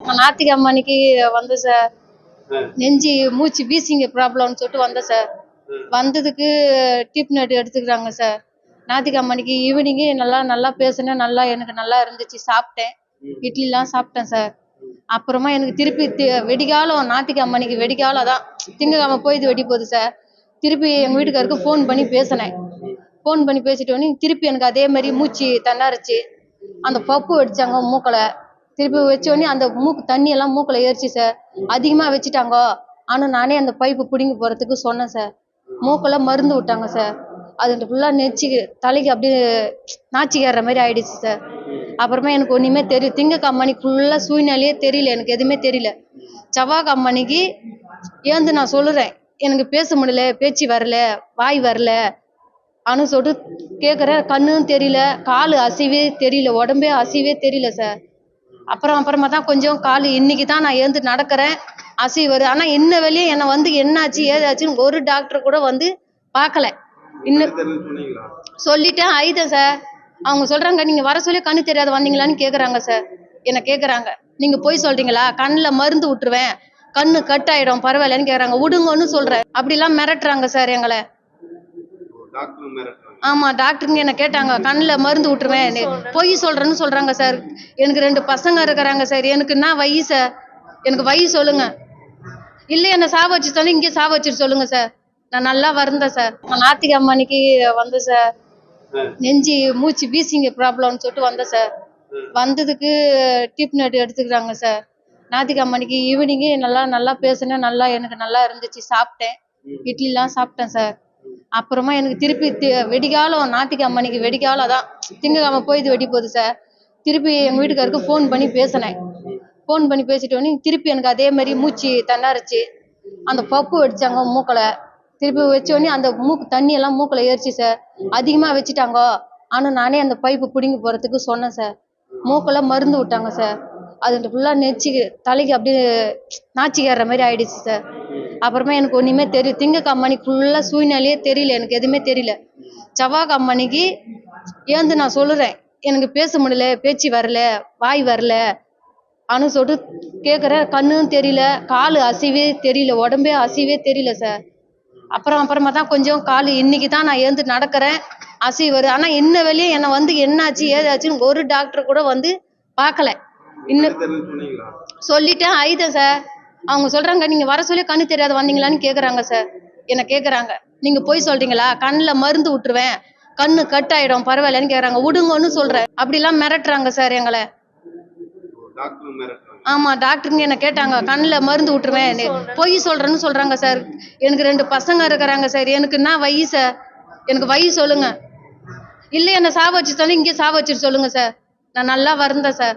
நாத்திக அம்மனிக்கு வந்தேன் சார். நெஞ்சு மூச்சு வீசிங்க ப்ராப்ளம்னு சொல்லிட்டு வந்தேன் சார். வந்ததுக்கு ட்ரீட்மெண்ட் எடுத்துக்கிறாங்க சார் நாத்திக அம்மனிக்கு ஈவினிங்கு நல்லா நல்லா பேசினேன். நல்லா எனக்கு நல்லா இருந்துச்சு. சாப்பிட்டேன். இட்லிலாம் சாப்பிட்டேன் சார் அப்புறமா எனக்கு திருப்பி தி- வெடிகாலம் நாத்திக அம்மனிக்கு வெடிகாலம் தான் திங்கக்கிழமை போய் இது வெடி போகுது சார் திருப்பி எங்கள் வீட்டுக்காருக்கு ஃபோன் பண்ணி பேசினேன். ஃபோன் பண்ணி பேசிட்டு உடனே திருப்பி எனக்கு அதே மாதிரி மூச்சு தன்னாரிச்சு அந்த பப்பு வெடிச்சாங்க மூக்கில். திருப்பி வச்ச உடனே அந்த மூக்கு தண்ணி எல்லாம் மூக்கில் ஏறிச்சு சார் அதிகமாக வச்சுட்டாங்க. ஆனால் நானே அந்த பைப்பு பிடுங்கி போகிறதுக்கு சொன்னேன் சார் மூக்கெல்லாம் மருந்து விட்டாங்க சார் அது ஃபுல்லாக நெச்சிக்கு தலைக்கு அப்படியே நாச்சி நாச்சிக்கார மாதிரி ஆயிடுச்சு சார் அப்புறமா எனக்கு ஒன்றுமே தெரியும் திங்க கம்பெனிக்கு ஃபுல்லாக சூழ்நிலையே தெரியல. எனக்கு எதுவுமே தெரியல. செவ்வாய் கம்பெனிக்கு ஏந்து நான் சொல்லுறேன் எனக்கு பேச முடியல பேச்சு வரல வாய் வரல அனு சொல்லிட்டு கேட்குறேன் கண்ணும் தெரியல கால் அசைவே தெரியல உடம்பே அசைவே தெரியல சார் அப்புறம் அப்புறமா தான் கொஞ்சம் கால் இன்னைக்கு தான் நான் ஏந்து நடக்கிறேன். அசைவு வருது. ஆனால் இன்ன வரையும் என்னை வந்து என்னாச்சு ஏதாச்சுன்னு ஒரு டாக்டர் கூட வந்து பார்க்கல. இன்னும் சொல்லிட்டேன் ஐதேன் சார் அவங்க சொல்றாங்க நீங்க வர சொல்லி கண்ணு தெரியாத வந்தீங்களான்னு கேக்குறாங்க சார் என்ன கேக்குறாங்க. நீங்க போய் சொல்றீங்களா? கண்ணுல மருந்து விட்டுருவேன் கண்ணு கட் ஆயிடும் பரவாயில்லன்னு கேக்குறாங்க. விடுங்கன்னு சொல்றேன். அப்படிலாம் மிரட்டுறாங்க சார் எங்களை. ஆமா டாக்டருங்க என்ன கேட்டாங்க கண்ணுல மருந்து விட்டுருவேன் பொய் சொல்றேன்னு சொல்றாங்க சார். எனக்கு ரெண்டு பசங்க இருக்கிறாங்க சார். எனக்கு என்ன வை சார்? எனக்கு வை சொல்லுங்க. இல்ல என்ன சாவ வச்சு சொல்லி இங்கே சாவ வச்சுட்டு சொல்லுங்க சார். நான் நல்லா வருந்தேன் சார். நாத்திக அம்மனிக்கு வந்தேன் சார். நெஞ்சு மூச்சு வீசிங்க ப்ராப்ளம்னு சொல்லிட்டு வந்தேன் சார். வந்ததுக்கு ட்ரீட்மெண்ட் எடுத்துக்கிறாங்க சார். நாத்திக அம்மனிக்கு ஈவினிங்கு நல்லா நல்லா பேசினேன் நல்லா எனக்கு நல்லா இருந்துச்சு. சாப்பிட்டேன். இட்லிலாம் சாப்பிட்டேன் சார். அப்புறமா எனக்கு திருப்பி வெடிக்காலம் வெடிகாலம் நாத்திக அம்மனிக்கு வெடிகாலம் தான் திங்கக்கிழமை போய் இது வெடி போகுது சார் திருப்பி எங்கள் வீட்டுக்காருக்கு ஃபோன் பண்ணி பேசினேன். ஃபோன் பண்ணி பேசிட்டோன்னே திருப்பி எனக்கு அதே மாதிரி மூச்சு தன்னாரிச்சு. அந்த பப்பு வெடிச்சாங்க மூக்கில். திருப்பி வச்சோடனே அந்த மூக்கு தண்ணி எல்லாம் மூக்கில் ஏறிச்சு சார் அதிகமாக வச்சுட்டாங்க. ஆனால் நானே அந்த பைப்பு பிடுங்கி போகிறதுக்கு சொன்னேன் சார் மூக்கில் மருந்து விட்டாங்க சார் அது ஃபுல்லாக நெச்சு தலைக்கு அப்படியே நாச்சிக்கார மாதிரி ஆயிடுச்சு சார் அப்புறமா எனக்கு ஒன்றுமே தெரியும் திங்க கம்பெனி ஃபுல்லாக சூழ்நிலையே தெரியல. எனக்கு எதுவுமே தெரியல. செவ்வாய் கம்பெனிக்கு ஏந்து நான் சொல்லுறேன் எனக்கு பேச முடியல பேச்சு வரல வாய் வரல அனு சொல்லிட்டு கேட்குறேன் கண்ணும் தெரியல கால் அசைவே தெரியல உடம்பே அசைவே தெரியல சார் அப்புறம் அப்புறமா தான் கொஞ்சம் கால் இன்னைக்கு தான் நான் ஏந்து நடக்கிறேன். அசைவு வருது. ஆனால் இன்ன வரையும் என்னை வந்து என்னாச்சு ஏதாச்சுன்னு ஒரு டாக்டர் கூட வந்து பார்க்கல. இன்னும் சொல்லிட்டேன் ஆயிட்டேன் சார் அவங்க சொல்றாங்க நீங்க வர சொல்லி கண்ணு தெரியாத வந்தீங்களான்னு கேக்குறாங்க சார் என்ன கேக்குறாங்க. நீங்க போய் சொல்றீங்களா? கண்ணுல மருந்து விட்டுருவேன் கண்ணு கட் ஆயிடும் பரவாயில்லன்னு கேக்குறாங்க. விடுங்கன்னு சொல்றேன் அப்படிலாம் மிரட்டுறாங்க சார் எங்களை. டாக்டர் மிரட்டுறாங்க. ஆமா டாக்டருங்க என்ன கேட்டாங்க. கண்ணுல மருந்து விட்டுருவேன் பொய் சொல்றேன்னு சொல்றாங்க சார் எனக்கு ரெண்டு பசங்க இருக்கிறாங்க சார் எனக்கு என்ன வை சார் எனக்கு வை சொல்லுங்க. இல்ல என்ன சாவ வச்சு சொல்லி இங்கே சாவ வச்சுட்டு சொல்லுங்க சார் நான் நல்லா வருந்தேன் சார்